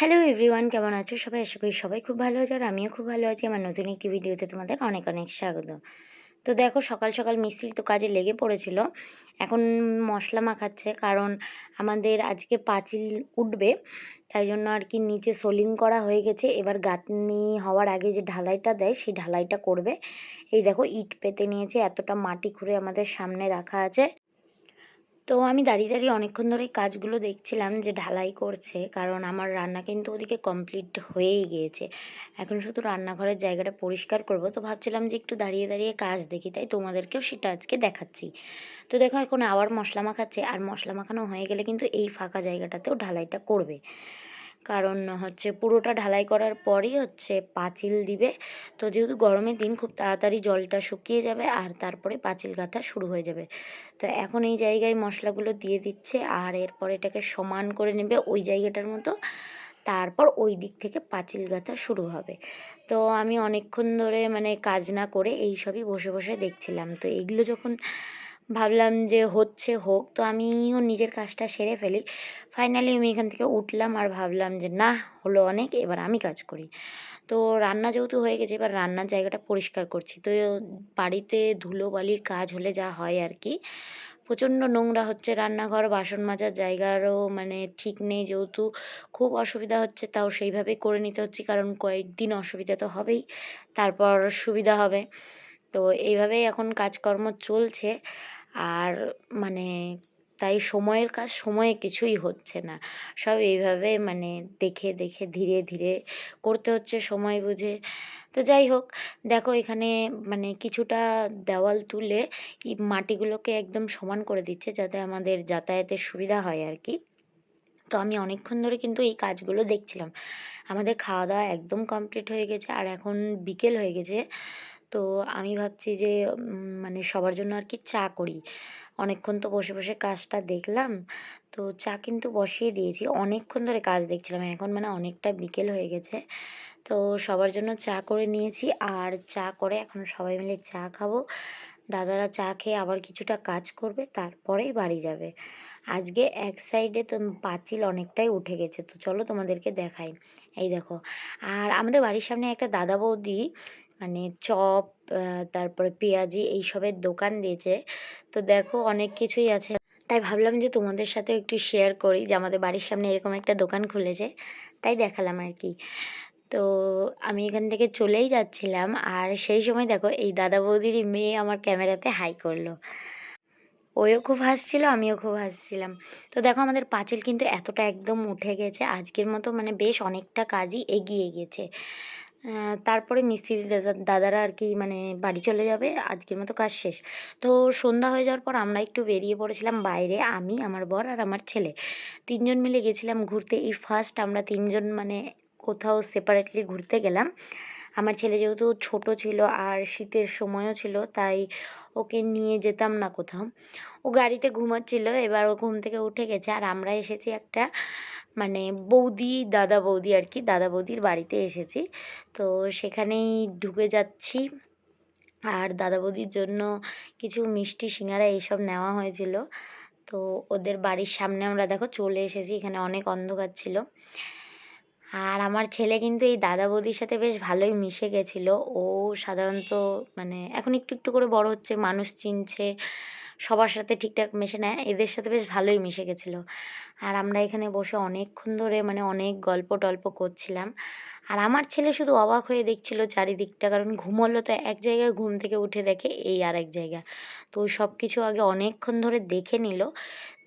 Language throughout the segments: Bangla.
হ্যালো এভরিওয়ান কেমন আছো? সবাই আশা করি সবাই খুব ভালো আছো আর আমিও খুব ভালো আছি। আমার নতুন একটি ভিডিওতে তোমাদের অনেক অনেক স্বাগত। তো দেখো, সকাল সকাল মিস্ত্রি তো কাজে লেগে পড়েছিল। এখন মশলা মাখাচ্ছে কারণ আমাদের আজকে পাঁচিল উঠবে, তাই জন্য আর কি নিচে সোলিং করা হয়ে গেছে। এবার গাঁথনি হওয়ার আগে যে ঢালাইটা দেয়, সেই ঢালাইটা করবে। এই দেখো, ইট পেতে নিয়েছে, এতটা মাটি খুঁড়ে আমাদের সামনে রাখা আছে। তো আমি দাঁড়িয়ে দাঁড়িয়ে অনেকক্ষণ ধরে কাজগুলো দেখছিলাম যে ঢালাই করছে। কারণ আমার রান্না কিন্তু ওদিকে কমপ্লিট হয়েই গিয়েছে। এখন শুধু রান্নাঘরের জায়গাটা পরিষ্কার করব। তো ভাবছিলাম যে একটু দাঁড়িয়ে দাঁড়িয়ে কাজ দেখি, তাই তোমাদেরকেও সেটা আজকে দেখাচ্ছি। তো দেখো, এখন আবার মশলা মাখাচ্ছে। আর মশলা মাখানো হয়ে গেলে কিন্তু এই ফাঁকা জায়গাটাতেও ঢালাইটা করবে। কারণ হচ্ছে পুরোটা ঢালাই করার পরই হচ্ছে পাঁচিল দিবে। তো যেহেতু গরমের দিন খুব তাড়াতাড়ি জলটা শুকিয়ে যাবে আর তারপরে পাঁচিল গাঁথা শুরু হয়ে যাবে। তো এখন এই জায়গায় মশলাগুলো দিয়ে দিচ্ছে আর এরপর এটাকে সমান করে নেবে ওই জায়গাটার মতো। তারপর ওই দিক থেকে পাঁচিল গাঁথা শুরু হবে। তো আমি অনেকক্ষণ ধরে মানে কাজ না করে এই সবই বসে বসে দেখছিলাম। তো এইগুলো যখন ভাবলাম যে হচ্ছে হোক, তো আমিও নিজের কাজটা সেরে ফেলি। ফাইনালি আমি এখান থেকে উঠলাম আর ভাবলাম যে না, হলো অনেক, এবার আমি কাজ করি। তো রান্না যেহেতু হয়ে গেছে, এবার রান্নার জায়গাটা পরিষ্কার করছি। তো বাড়িতে ধুলো, বালির কাজ হলে যা হয় আর কি। প্রচণ্ড নোংরা হচ্ছে রান্নাঘর, বাসন মাজার জায়গারও মানে ঠিক নেই যেহেতু। খুব অসুবিধা হচ্ছে, তাও সেইভাবেই করে নিতে হচ্ছে, কারণ কয়েকদিন অসুবিধা তো হবেই, তারপর সুবিধা হবে। তো এইভাবেই এখন কাজকর্ম চলছে। আর মানে তাই সময়ের কাজ সময়ে কিছুই হচ্ছে না। সব এইভাবে মানে দেখে দেখে, ধীরে ধীরে করতে হচ্ছে সময় বুঝে। তো যাই হোক, দেখো এখানে মানে কিছুটা দেওয়াল তুলে মাটিগুলোকে একদম সমান করে দিচ্ছে যাতে আমাদের যাতায়াতের সুবিধা হয় আর কি। তো আমি অনেকক্ষণ ধরে কিন্তু এই কাজগুলো দেখছিলাম। আমাদের খাওয়া দাওয়া একদম কমপ্লিট হয়ে গেছে আর এখন বিকেল হয়ে গেছে। তো আমি ভাবছি যে মানে সবার জন্য আর কি চা করি। অনেকক্ষণ তো বসে বসে কাজটা দেখলাম। তো চা কিন্তু বসিয়ে দিয়েছি। অনেকক্ষণ ধরে কাজ দেখছিলাম। এখন মানে অনেকটা বিকেল হয়ে গেছে। তো সবার জন্য চা করে নিয়েছি। আর চা করে এখন সবাই মিলে চা খাব। দাদারা চা খেয়ে আবার কিছুটা কাজ করবে, তারপরেই বাড়ি যাবে। আজকে এক সাইডে তো পাঁচিল অনেকটাই উঠে গেছে। তো চলো তোমাদেরকে দেখাই। এই দেখো। আর আমাদের বাড়ির সামনে একটা দাদা বৌদি মানে চপ তারপরে পেঁয়াজি এইসবের দোকান দিয়েছে। তো দেখো অনেক কিছুই আছে। তাই ভাবলাম যে তোমাদের সাথেও একটু শেয়ার করি যে আমাদের বাড়ির সামনে এরকম একটা দোকান খুলেছে। তাই দেখালাম আর কি। তো আমি এখান থেকে চলেই যাচ্ছিলাম আর সেই সময় দেখো এই দাদা বৌদিরই মেয়ে আমার ক্যামেরাতে হাই করল। ওও খুব হাসছিল, আমিও খুব হাসছিলাম। তো দেখো আমাদের পাঁচিল কিন্তু এতটা একদম উঠে গেছে, আজকের মতো মানে বেশ অনেকটা কাজই এগিয়ে গেছে। তারপরে মিস্ত্রি দাদারা আর কি মানে বাড়ি চলে যাবে, আজকের মতো কাজ শেষ। তো সন্ধ্যা হয়ে যাওয়ার পর আমরা একটু বেরিয়ে পড়েছিলাম বাইরে, আমি, আমার বর আর আমার ছেলে। তিনজন মিলে গেছিলাম ঘুরতে। এই ফার্স্ট আমরা তিনজন মানে কোথাও সেপারেটলি ঘুরতে গেলাম। আমার ছেলে যেহেতু ছোট ছিল আর শীতের সময়ও ছিল, তাই ওকে নিয়ে যেতাম না কোথাও। ও গাড়িতে ঘুমাচ্ছিল, এবার ও ঘুম থেকে উঠে গেছে। আর আমরা এসেছি একটা মানে বৌদি, দাদা বৌদি আর কি, দাদা বৌদির বাড়িতে এসেছি। তো সেখানেই ঢুকে যাচ্ছি। আর দাদা বৌদির জন্য কিছু মিষ্টি, সিঙ্গারা এইসব নেওয়া হয়েছিল। তো ওদের বাড়ির সামনে আমরা দেখো চলে এসেছি, এখানে অনেক অন্ধকার ছিল। আর আমার ছেলে কিন্তু এই দাদা বৌদির সাথে বেশ ভালোই মিশে গেছিল। ও সাধারণত মানে এখন একটু একটু করে বড় হচ্ছে, মানুষ চিনছে। সবার সাথে ঠিকঠাক মেশে নেয়, এদের সাথে বেশ ভালোই মিশে গেছিল। আর আমরা এখানে বসে অনেকক্ষণ ধরে মানে অনেক গল্প টল্প করছিলাম। আর আমার ছেলে শুধু অবাক হয়ে দেখছিল চারিদিকটা, কারণ ঘুমোলো তো এক জায়গায় ঘুম থেকে উঠে দেখে এই আর এক জায়গা। তো সব কিছু আগে অনেকক্ষণ ধরে দেখে নিল।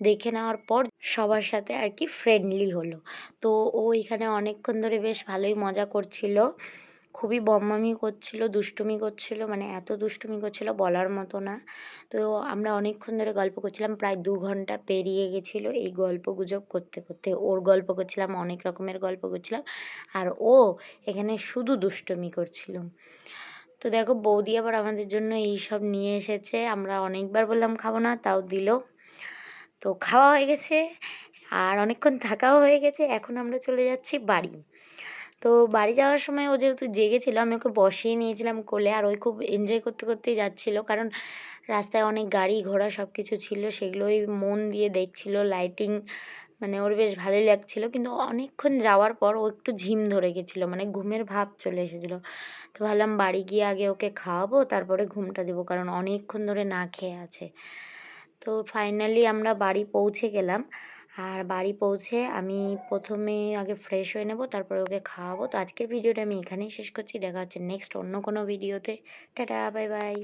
দেখে নেওয়ার পর সবার সাথে আর কি ফ্রেন্ডলি হলো। তো ও এখানে অনেকক্ষণ ধরে বেশ ভালোই মজা করছিল। খুবই বম্মামি করছিল, দুষ্টুমি করছিল মানে এত দুষ্টুমি করছিল বলার মতো না। তো আমরা অনেকক্ষণ ধরে গল্প করছিলাম, প্রায় দু ঘণ্টা পেরিয়ে গেছিল এই গল্প গুজব করতে করতে। ওর গল্প করছিলাম, অনেক রকমের গল্প করছিলাম, আর ও এখানে শুধু দুষ্টুমি করছিল। তো দেখো, বৌদি আবার আমাদের জন্য এই সব নিয়ে এসেছে। আমরা অনেকবার বললাম, খাব না। তাও দিল। তো খাওয়া হয়ে গেছে, আর অনেকক্ষণ থাকাও হয়ে গেছে। এখন আমরা চলে যাচ্ছি বাড়ি। তো বাড়ি যাওয়ার সময় ও যেহেতু জেগেছিলো, আমি ওকে বসিয়ে নিয়েছিলাম কোলে আর ওই খুব এনজয় করতে করতেই যাচ্ছিল। কারণ রাস্তায় অনেক গাড়ি ঘোড়া সব কিছু ছিল, সেগুলোই মন দিয়ে দেখছিল লাইটিং মানে ওর বেশ ভালোই লাগছিল। কিন্তু অনেকক্ষণ যাওয়ার পর ও একটু ঝিম ধরে গেছিল মানে ঘুমের ভাব চলে এসেছিল। তো ভাবলাম বাড়ি গিয়ে আগে ওকে খাওয়াবো, তারপরে ঘুমটা দেবো, কারণ অনেকক্ষণ ধরে না খেয়ে আছে। তো ফাইনালি আমরা বাড়ি পৌঁছে গেলাম। আর বাড়ি পৌঁছে আমি প্রথমে আগে ফ্রেশ হয়ে নেব, তারপরে ওকে খাওয়াবো। তো আজকের ভিডিওটা আমি এখানেই শেষ করছি। দেখা হচ্ছে নেক্সট অন্য কোনো ভিডিওতে টাটা বাই বাই